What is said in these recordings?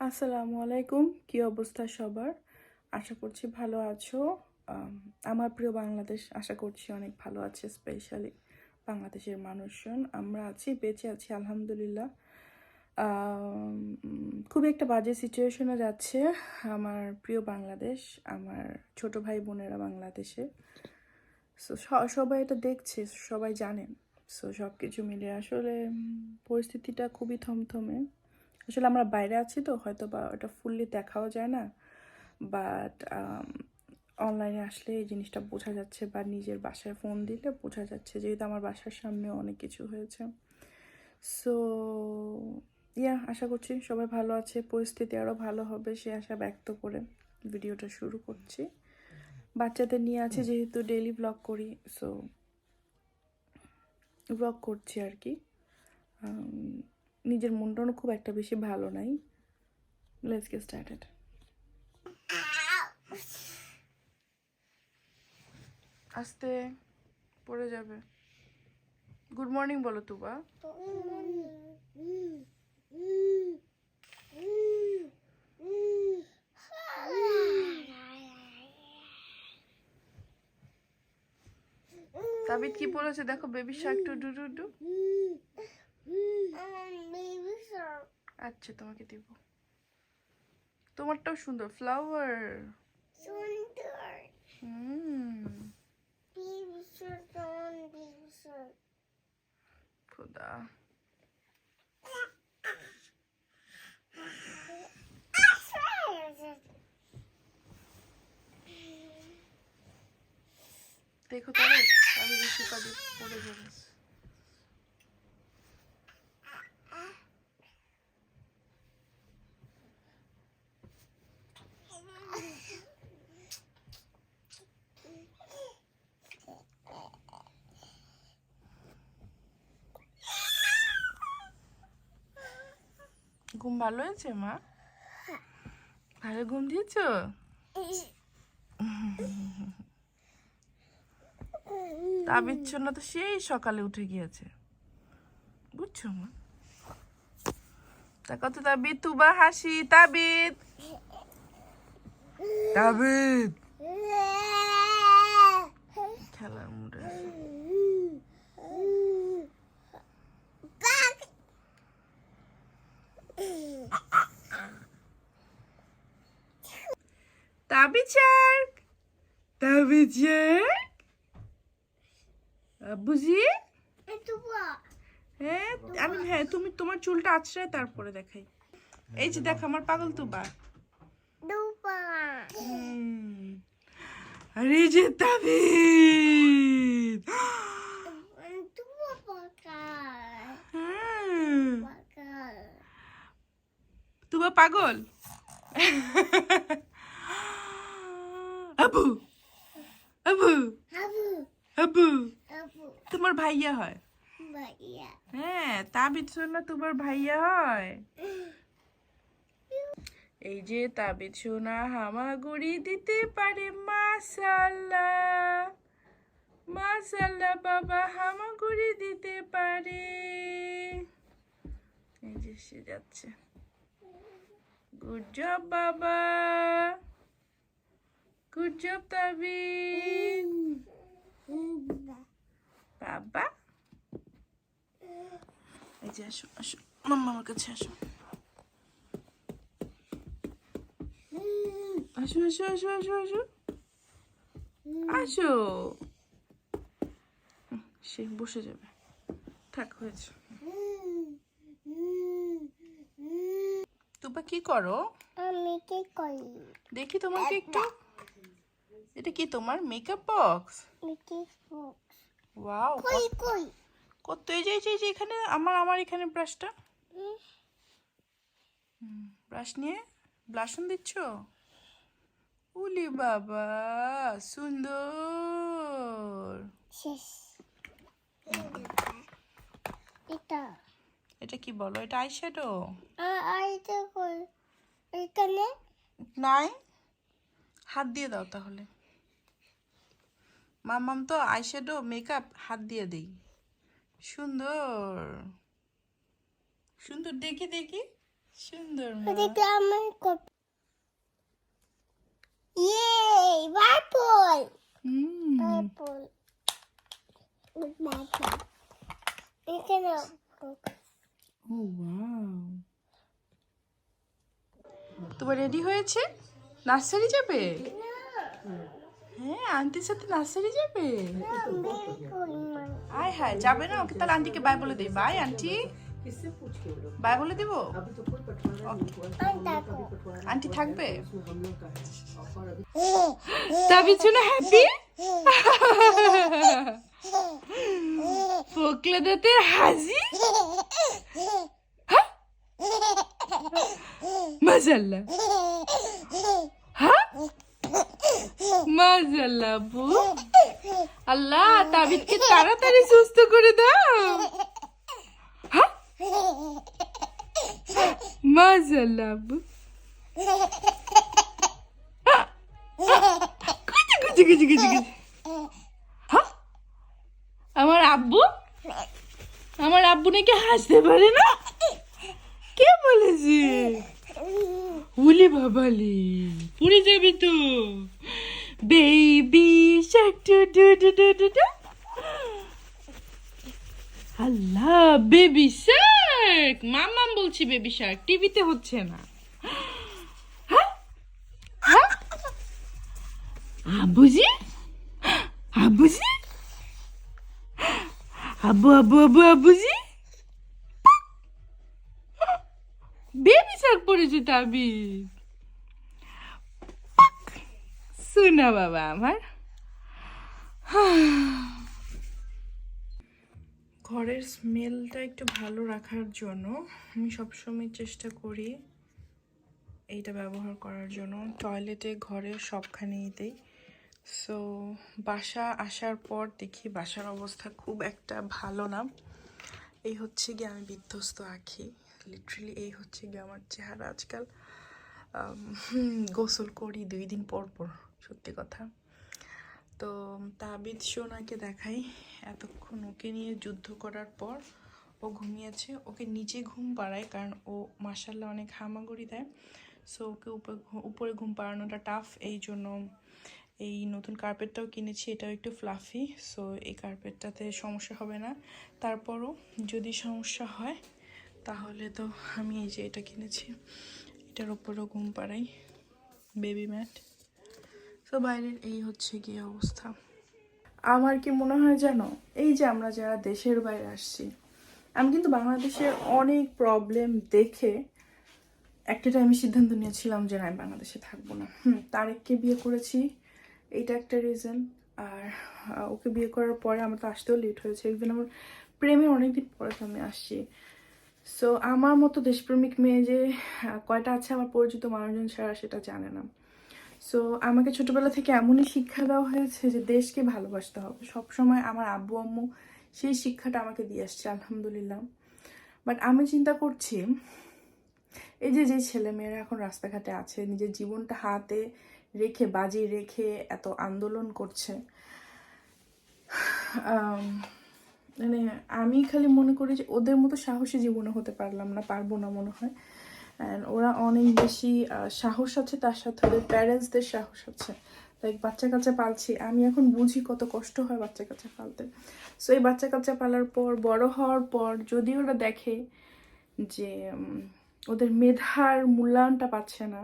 আসসালামু আলাইকুম। কি অবস্থা সবার? আশা করছি ভালো আছো। আমার প্রিয় বাংলাদেশ আশা করছি অনেক ভালো আছে স্পেশালি বাংলাদেশের মানুষজন। আমরা আছি বেঁচে আছি আলহামদুলিল্লাহ। আম, খুব একটা বাজে সিচুয়েশনে যাচ্ছে আমার প্রিয় বাংলাদেশ আমার ছোট ভাই বোনেরা বাংলাদেশে। সো সবাই এটা দেখছে সবাই জানেন সো সব কিছু মিলে আসলে পরিস্থিতিটা খুবই থমথমে। আসলে আমরা বাইরে আছি তো হয়তো বা ওটা ফুললি দেখাও যায় না। বাট অনলাইনে আসলে এই জিনিসটা বোঝা যাচ্ছে বা নিজের বাসায় ফোন দিলে বোঝা যাচ্ছে, যেহেতু আমার বাসার সামনে অনেক কিছু হয়েছে। সো ইয়া আশা করছি সবাই ভালো আছে, পরিস্থিতি আরও ভালো হবে, সে আশা ব্যক্ত করে ভিডিওটা শুরু করছি। বাচ্চাদের নিয়ে আছে, যেহেতু ডেইলি ব্লগ করি সো ব্লগ করছি আর কি। নিজের মনটাও খুব একটা বেশি ভালো নাই। লেটস গেট স্টার্টেড আস্তে, পড়ে যাবে। গুড মর্নিং বলো তুবা। তাবিদ কি বলেছে দেখো baby shark doo doo doo doo. আচ্ছা তোমাকে দিব। তোমারটাও সুন্দর ফ্লাওয়ার Sunder. হুম। খোদা। দেখো তবে আমি বেশি পড়ে যাবে। ঘুম ভালো হয়েছে মা? ভালো ঘুম দিয়েছ? তাবির জন্য তো সেই সকালে উঠে গিয়েছে। বুঝছ, মা? তা কত তাবিদ তুবা হাসি তাবিদ তাবিদ তাবিদ শার্ক বুঝি হ্যাঁ আমি হ্যাঁ তুমি তোমার চুলটা আছড়ায় তারপরে দেখাই। এই যে দেখো আমার পাগল Dupa. হুম। আরে যে তাবিদ. তুবা পাগল? আবু আবু. আবু. তোমার ভাইয়া হয়. হ্যাঁ তাবিদ সোনা তোমার ভাইয়া হয়। এই যে তাবিদ সোনা হামাগুড়ি দিতে পারে মাসাল্লাহ মাসাল্লাহ বাবা হামাগুড়ি দিতে পারে। এই যে সে যাচ্ছে। গুড জব বাবা। গুড জব তাবিদ বাবা এই যে আসো আসো। মাম্মা আমার কাছে আসো। আসো আসো আসো আসো আসো। আসো। সে বসে যাবে। থাক হয়েছে। তোমরা কি করো? আমি কি করি? দেখি তোমাকে একটু এটা কি তোমার মেকআপ বক্স ওয়াও কই কই? কত এই যে এই যে- এখানে আমার আমার এখানে ব্রাশটা ব্রাশ নিয়ে ব্লাশন দিচ্ছ? উলি বাবা সুন্দর। এটা। এটা কি বলো? এটা আইশ্যাডো এখানে? নাই? হাত দিয়ে দাও তাহলে। মামাম তো আইশ্যাডো মেকআপ হাত দিয়ে দেই। সুন্দর। সুন্দর দেখি দেখি। সুন্দর তোমার রেডি হয়েছে? নার্সারি যাবে? হ্যাঁ আন্টির সাথে নার্সারি যাবে? আয় হায় যাবে না ওকে তাহলে আন্টিকে বাই বলে দেই। By aunty. বাই বলে দেবো? আন্টি থাকবে? হ্যাপি দাঁতের হাসি মাশাল্লাহ হ্যাঁ? মাশাল্লাহ আব্বু। আল্লাহ তাবিদকে তাড়াতাড়ি সুস্থ করে দাও। হ্যাঁ? আব্বু। কুচি কুচি কুচি কুচি কুচি। হ্যাঁ? আমার আব্বু? আমার আব্বু নাকি হাসতে পারে না কে বলেছে উলি বাবালি পুড়ে যাবি তো। বেবি শাক আল্লাহ বেবি শার্ক মামাম বলছি বেবি শার্ক টিভিতে হচ্ছে না। হ্যাঁ? হ্যাঁ? আব্বুজি আব্বুজি আব্বু আব্বু আব্বু আব্বুজি বেবি তাবি শোনা বাবা আমার। ঘরের স্মেলটা একটু ভালো রাখার জন্য আমি সবসময় চেষ্টা করি এইটা ব্যবহার করার জন্য। টয়লেটে ঘরে সবখানেই দিই সো বাসা আসার পর দেখি বাসার অবস্থা খুব একটা ভালো না। এই হচ্ছে গিয়ে আমি বিধ্বস্ত আঁকি লিটারেলি এই হচ্ছে গিয়ে আমার চেহারা আজকাল গোসল করি দুই দিন পর পর, সত্যি কথা। তো, তাবিদ সোনাকে দেখাই। এতক্ষণ ওকে নিয়ে যুদ্ধ করার পর ও ঘুমিয়েছে। ওকে নিচে ঘুম পাড়ায়, কারণ ও মাসাল্লাহ অনেক হামাগুড়ি দেয়। সো ওকে উপরে উপরে ঘুম পাড়ানোটা টাফ এই জন্য এই নতুন কার্পেটটাও কিনেছি, এটাও একটু ফ্লাফি সো এই কার্পেটটাতে সমস্যা হবে না। তারপরও যদি সমস্যা হয় তাহলে তো আমি এই যে এটা কিনেছি, এটার উপরেও ঘুম পাড়াই বেবি ম্যাট তো বাইরের এই হচ্ছে গিয়ে অবস্থা। আমার কি মনে হয় জানো, এই যে আমরা যারা দেশের বাইরে আসছি, আমি কিন্তু বাংলাদেশের অনেক প্রবলেম দেখে একটা টাইমে সিদ্ধান্ত নিয়েছিলাম যে না, আমি বাংলাদেশে থাকব না। হুম, তারেককে বিয়ে করেছি এইটা একটা রিজন আর ওকে বিয়ে করার পরে আমার তো আসতেও লেট হয়েছে। ইভেন আমার প্রেমের অনেকদিন পরে তো আমি আসছি। সো আমার মতো দেশপ্রেমিক মেয়ে যে কয়টা আছে আমার পরিচিত মানুষজন ছাড়া সেটা জানে না। সো আমাকে ছোটবেলা থেকে এমনই শিক্ষা দেওয়া হয়েছে যে, দেশকে ভালোবাসতে হবে। সবসময় আমার আব্বু, আম্মু সেই শিক্ষাটা আমাকে দিয়ে আসছে, আলহামদুলিল্লাহ। বাট আমি চিন্তা করছি, এই যে যে ছেলেমেয়েরা এখন রাস্তাঘাটে আছে, নিজের জীবনটা হাতে রেখে, বাজি রেখে এত আন্দোলন করছে মানে আমি খালি মনে করি যে ওদের মতো সাহসী জীবনে হতে পারলাম না, পারব না মনে হয়। অ্যান্ড ওরা অনেক বেশি সাহস আছে তার সাথে, ওদের প্যারেন্টসদের সাহস আছে। লাইক বাচ্চা কাচ্চা পালছি, আমি এখন বুঝি কত কষ্ট হয় বাচ্চা কাচ্চা পালতে। সো এই বাচ্চা কাচ্চা পালার পর, বড় হওয়ার পর যদি ওরা দেখে যে ওদের মেধার মূল্যায়নটা পাচ্ছে না,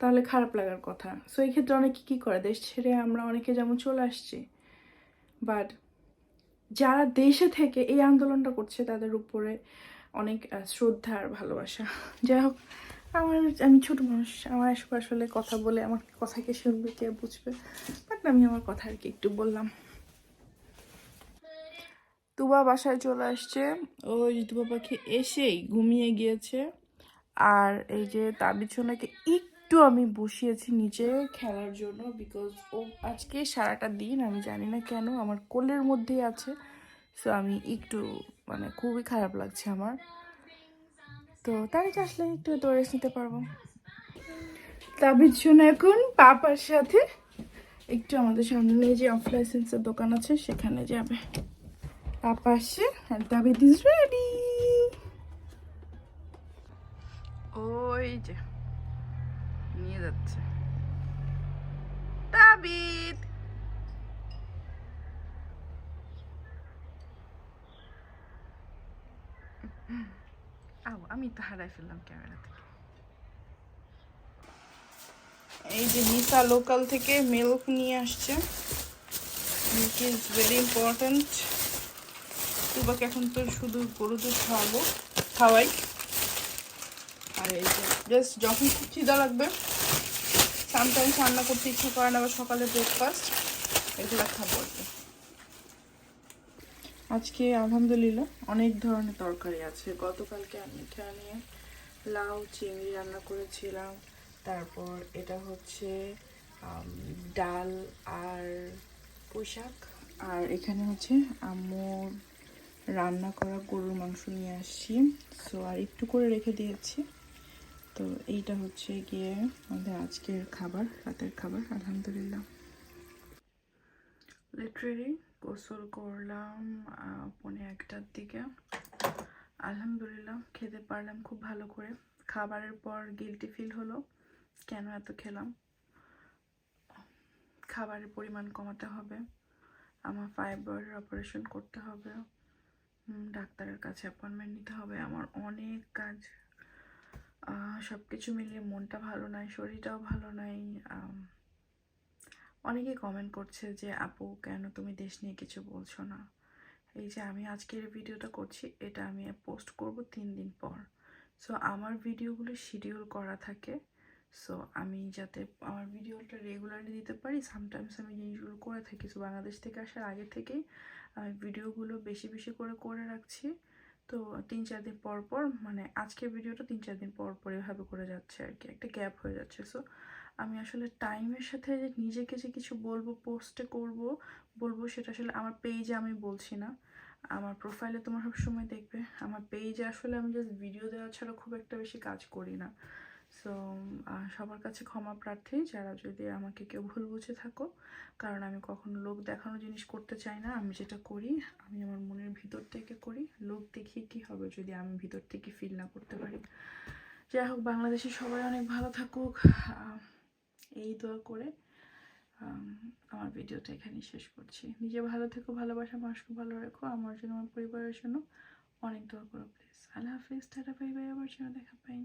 তাহলে খারাপ লাগার কথা। সো এই ক্ষেত্রে অনেকে কী করে? দেশ ছেড়ে আমরা অনেকে যেমন চলে আসছি। বাট যারা দেশে থেকে এই আন্দোলনটা করছে, তাদের উপরে অনেক শ্রদ্ধা আর ভালোবাসা। যাই হোক, আমার, আমি ছোট মানুষ, আমার এসব আসলে কথা বলে, আমার কথা কে শুনবে, কে বুঝবে। বাট আমি আমার কথা আর কি একটু বললাম। তুবা বাসায় চলে আসছে। ওই তুবা পাখি এসেই ঘুমিয়ে গিয়েছে। আর এই যে তার বিছানাকে একটু আমি বসিয়েছি নিচে খেলার জন্য বিকজ ও আজকে সারাটা দিন, আমি জানি না কেন, আমার কোলের মধ্যেই আছে। সো আমি একটু মানে খুবই খারাপ লাগছে আমার। তো তারিখ আসলে একটু রেস্ট নিতে পারব। তাবিজ শোনা এখন, পাপার সাথে একটু আমাদের সামনে যে অফ লাইসেন্সের দোকান আছে, সেখানে যাবে। পাপা তাবিদ ইজ রেডি ওই যে। যাচ্ছে। তাবিদ আও আমি তো হারাই ফেললাম ক্যামেরা থেকে। এই যে নিসা লোকাল থেকে মিল্ক নিয়ে আসছে। মিল্ক ইজ ভেরি ইম্পর্ট্যান্ট তুবাকে এখন তো শুধু গরু দুধ খাওয়াবো, খাওয়াই। আর এই যে জাস্ট যখন খিদা লাগবে সামটাইমস রান্না করতে ইচ্ছে করে না বা সকালে ব্রেকফাস্ট এগুলো খাব। আজকে আলহামদুলিল্লাহ অনেক ধরনের তরকারি আছে। গতকালকে আমি এটা নিয়ে লাউ, চিংড়ি রান্না করেছিলাম। তারপর এটা হচ্ছে ডাল আর পোশাক আর এখানে হচ্ছে আম্মুর রান্না করা গরুর মাংস নিয়ে আসছি। সো আর একটু করে রেখে দিয়েছি। তো এইটা হচ্ছে গিয়ে আমাদের আজকের খাবার, রাতের খাবার, আলহামদুলিল্লাহ। লিটারেলি গোসল করলাম পৌনে একটার দিকে। আলহামদুলিল্লাহ খেতে পারলাম খুব ভালো করে। খাবারের পর গিলটি ফিল হলো, কেন এত খেলাম? খাবারের পরিমাণ কমাতে হবে, আমার ফাইবারের অপারেশন করতে হবে ডাক্তারের কাছে অ্যাপয়েন্টমেন্ট নিতে হবে, আমার অনেক কাজ সব কিছু মিলিয়ে মনটা ভালো নাই শরীরটাও ভালো আম, অনেকে কমেন্ট করছে যে আপু কেন তুমি দেশ নিয়ে কিছু বলছো না? এই যে আমি আজকের ভিডিওটা করছি এটা আমি পোস্ট করব তিন দিন পর। সো আমার ভিডিওগুলো শিডিউল করা থাকে। সো আমি যাতে আমার ভিডিওটা রেগুলারলি দিতে পারি সামটাইমস আমি জিনিসগুলো করে থাকি। সো বাংলাদেশ থেকে আসার আগে থেকেই আমি ভিডিওগুলো বেশি বেশি করে করে রাখছি। তো তিন চার দিন পর পর মানে আজকের ভিডিওটা তিন চার দিন পর পর এভাবে করে যাচ্ছে আর কি, একটা গ্যাপ হয়ে যাচ্ছে। সো আমি আসলে টাইমের সাথে যে নিজেকে যে কিছু বলব পোস্টে করব, বলব সেটা আসলে আমার পেজে আমি বলছি না। আমার প্রোফাইলে তোমরা সবসময় দেখবে, আমার পেজে আসলে আমি জাস্ট ভিডিও দেওয়া ছাড়া খুব একটা বেশি কাজ করি না। সো সবার কাছে ক্ষমা প্রার্থী। যারা যদি আমাকে কেউ ভুল বুঝে থাকো, কারণ আমি কখনো লোক দেখানো জিনিস করতে চাই না, আমি যেটা করি, আমি আমার মনের ভিতর থেকে করি। লোক দেখিয়ে কি হবে যদি আমি ভিতর থেকে ফিল না করতে পারি? যাই হোক বাংলাদেশে সবাই অনেক ভালো থাকুক। এই দোয়া করে আমার ভিডিওটা এখানেই শেষ করছি। নিজে ভালো থেকো, ভালোবাসা মানুষকে ভালো রেখো, আমার জন্য, আমার পরিবারের জন্য অনেক দোয়া করো প্লিজ আল্লাহ হাফিজ, টাটা বাই বাই আবার জন্য দেখা পাই।